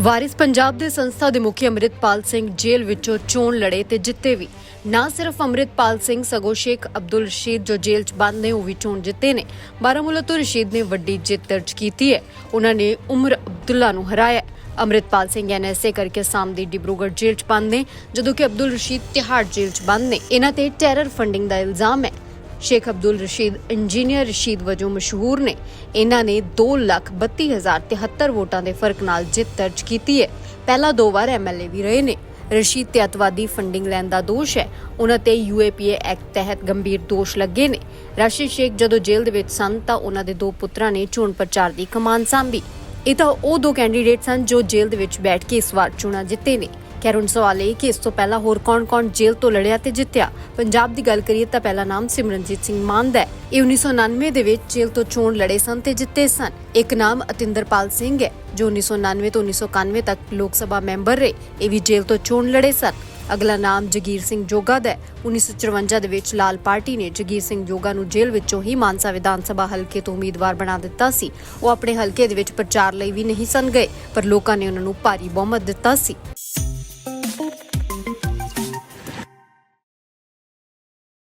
ਵਾਰਿਸ ਪੰਜਾਬ ਦੇ ਸੰਸਥਾ ਦੇ ਮੁਖੀ ਅੰਮ੍ਰਿਤਪਾਲ ਸਿੰਘ ਜੇਲ੍ਹ ਵਿੱਚੋਂ ਚੋਣ ਲੜੇ ਤੇ ਜਿੱਤੇ ਵੀ। ਨਾ ਸਿਰਫ ਅੰਮ੍ਰਿਤਪਾਲ ਸਿੰਘ, ਸਗੋਂ ਸ਼ੇਖ ਅਬਦੁਲ ਰਸ਼ੀਦ ਜੋ ਜੇਲ੍ਹ 'ਚ ਬੰਦ ਨੇ, ਉਹ ਵੀ ਚੋਣ ਜਿੱਤੇ ਨੇ। ਬਾਰਾਮੂਲਾ ਤੋਂ ਰਸ਼ੀਦ ਨੇ ਵੱਡੀ ਜਿੱਤ ਦਰਜ ਕੀਤੀ ਹੈ। ਉਹਨਾਂ ਨੇ ਉਮਰ ਅਬਦੁੱਲਾ ਨੂੰ ਹਰਾਇਆ ਹੈ। ਅੰਮ੍ਰਿਤਪਾਲ ਸਿੰਘ ਐਨਐਸਏ ਕਰਕੇ ਆਸਾਮ ਦੀ ਡਿਬਰੂਗੜ੍ਹ ਜੇਲ੍ਹ 'ਚ ਬੰਦ ਨੇ, ਜਦੋਂ ਕਿ ਅਬਦੁਲ ਰਸ਼ੀਦ ਤਿਹਾੜ ਜੇਲ੍ਹ 'ਚ ਬੰਦ ਨੇ। ਇਹਨਾਂ ਤੇ ਟੈਰਰ ਫੰਡਿੰਗ ਦਾ ਇਲਜ਼ਾਮ ਹੈ। ਸ਼ੇਖ ਅਬਦੁਲ ਰਸ਼ੀਦ, ਇੰਜੀਨੀਅਰ ਰਸ਼ੀਦ ਵਜੋਂ ਮਸ਼ਹੂਰ ਨੇ। ਇਹਨਾਂ ਨੇ 232073 ਵੋਟਾਂ ਦੇ ਫ਼ਰਕ ਨਾਲ ਜਿੱਤ ਦਰਜ ਕੀਤੀ ਹੈ। ਪਹਿਲਾਂ ਦੋ ਵਾਰ ਐਮਐਲਏ ਵੀ ਰਹੇ ਨੇ। ਰਸ਼ੀਦ ਤੇ ਅਤਵਾਦੀ ਫੰਡਿੰਗ ਲੈਣ ਦਾ ਦੋਸ਼ ਹੈ। ਉਹਨਾਂ ਤੇ ਯੂਏਪੀਏ ਐਕਟ ਤਹਿਤ ਗੰਭੀਰ ਦੋਸ਼ ਲੱਗੇ ਨੇ। ਰਾਸ਼ਿਦ ਸ਼ੇਖ ਜਦੋਂ ਜੇਲ੍ਹ ਦੇ ਵਿੱਚ ਸਨ ਤਾਂ ਉਹਨਾਂ ਦੇ ਦੋ ਪੁੱਤਰਾਂ ਨੇ ਚੋਣ ਪ੍ਰਚਾਰ ਦੀ ਕਮਾਨ ਸੰਭੀ। ਇਹ ਤਾਂ ਉਹ ਦੋ ਕੈਂਡੀਡੇਟ ਸਨ ਜੋ ਜੇਲ੍ਹ ਦੇ ਵਿੱਚ ਬੈਠ ਕੇ ਇਸ ਵਾਰ ਚੋਣਾਂ ਜਿੱਤੇ ਨੇ। ਖੈਰ ਹੁਣ ਸਵਾਲ ਇਹ ਕਿ ਇਸ ਤੋਂ ਪਹਿਲਾਂ ਹੋਰ ਕੌਣ-ਕੌਣ ਜੇਲ੍ਹ ਤੋਂ ਲੜਿਆ ਤੇ ਜਿੱਤਿਆ? ਪੰਜਾਬ ਦੀ ਗੱਲ ਕਰੀਏ ਤਾਂ ਪਹਿਲਾ ਨਾਮ ਸਿਮਰਨਜੀਤ ਸਿੰਘ ਮਾਨ ਦਾ ਹੈ। ਇਹ 1999 ਦੇ ਵਿੱਚ ਜੇਲ੍ਹ ਤੋਂ ਚੋਣ ਲੜੇ ਸਨ ਤੇ ਜਿੱਤੇ ਸਨ। ਇੱਕ ਨਾਮ ਅਤਿੰਦਰਪਾਲ ਸਿੰਘ ਹੈ, ਜੋ 1999 ਤੋਂ 1991 ਤੱਕ ਲੋਕ ਸਭਾ ਮੈਂਬਰ ਰਹੇ। ਇਹ ਵੀ ਜੇਲ੍ਹ ਤੋਂ ਚੋਣ ਲੜੇ ਸਨ। ਅਗਲਾ ਨਾਮ ਜਗੀਰ ਸਿੰਘ ਜੋਗਾ ਦਾ ਹੈ। 1954 ਦੇ ਵਿੱਚ ਲਾਲ ਪਾਰਟੀ ਨੇ ਜਗੀਰ ਸਿੰਘ ਜੋਗਾ ਨੂੰ ਜੇਲ੍ਹ ਵਿੱਚੋਂ ਹੀ ਮਾਨਸਾ ਵਿਧਾਨ ਸਭਾ ਹਲਕੇ ਤੋਂ ਉਮੀਦਵਾਰ ਬਣਾ ਦਿੱਤਾ ਸੀ। ਉਹ ਆਪਣੇ ਹਲਕੇ ਦੇ ਵਿੱਚ ਪ੍ਰਚਾਰ ਲਈ ਵੀ ਨਹੀਂ ਸਨ ਗਏ, ਪਰ ਲੋਕਾਂ ਨੇ ਉਹਨਾਂ ਨੂੰ ਭਾਰੀ ਬਹੁਮਤ ਦਿੱਤਾ ਸੀ।